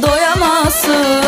Doyamazsın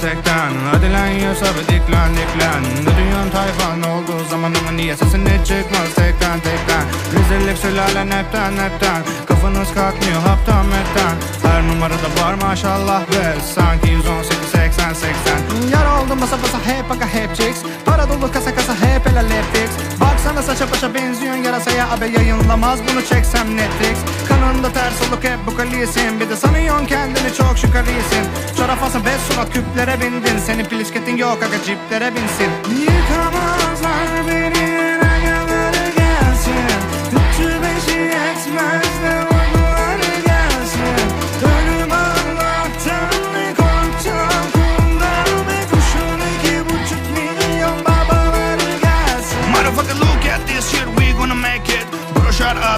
tekten Hadi lan Yusuf diklen diklen. Duyuyorsun tayfan olduğu zaman ama niye sesin çıkmaz? Tekten tekten. Rezillik sülalen hepten hepten. Kafanız kalkmıyor haptan metten. Her numarada var maşallah be. Sanki 118 80 80 Yar oldum basa basa hep aga hep chicks Para dolu kasa kasa hep el Netflix Baksana saça paça benziyorsun yarasaya Abi yayınlamaz. Bunu çeksem Netflix Kanında ters oluk hep bu kalisin. Bir de sanıyorsun kendini çok şükarisin. Çorafasın beş surat küplere bindin. Senin plisketin yok aga ciplere binsin. Yıkamazlar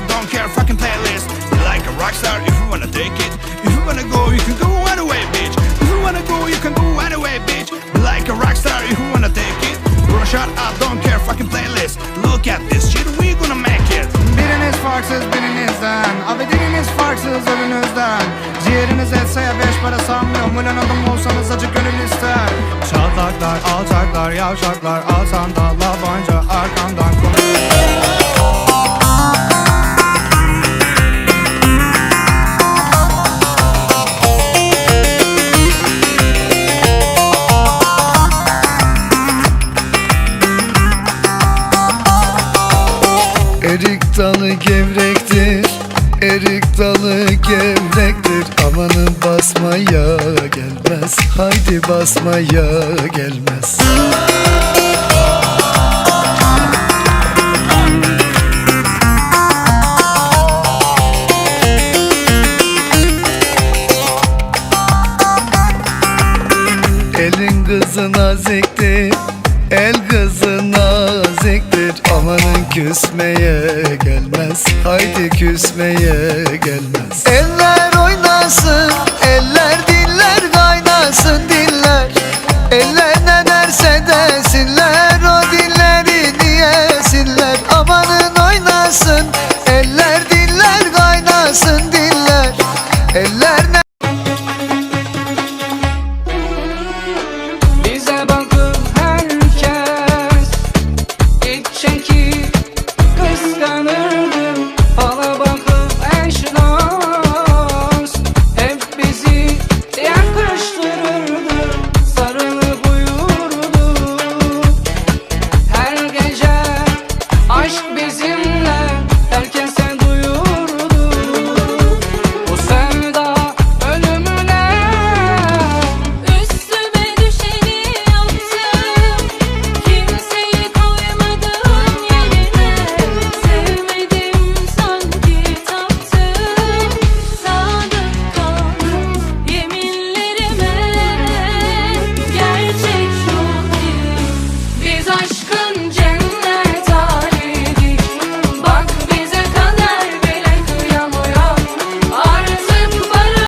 Up, don't care, fucking playlist. You like a rock star if you wanna take it. If you wanna go, you can go anyway, bitch. If you wanna go, you can go anyway, bitch. You like a rock star if you wanna take it. Bro, shut up, don't care, fucking playlist. Look at this shit, we gonna make it. Biriniz farksız birinizden Abi diliniz farksız ölünüzden Ciğeriniz etse ya beş para sanmıyorum Ulan adam olsanız acı gönül ister Çatlaklar, alçaklar, yavşaklar Alsan da labanca arkandan Erik dalı gevrektir Erik dalı gevrektir. Amanın basmaya gelmez Haydi basmaya gelmez. Elin kızı naziktir El kızı naziktir Amanın küsmeye gelmez. Haydi küsmeye gelmez. Eller oynasın Eller diller kaynasın diller. Eller ne derse desinler O dilleri diyesinler Amanın oynasın Eller diller kaynasın diller. Eller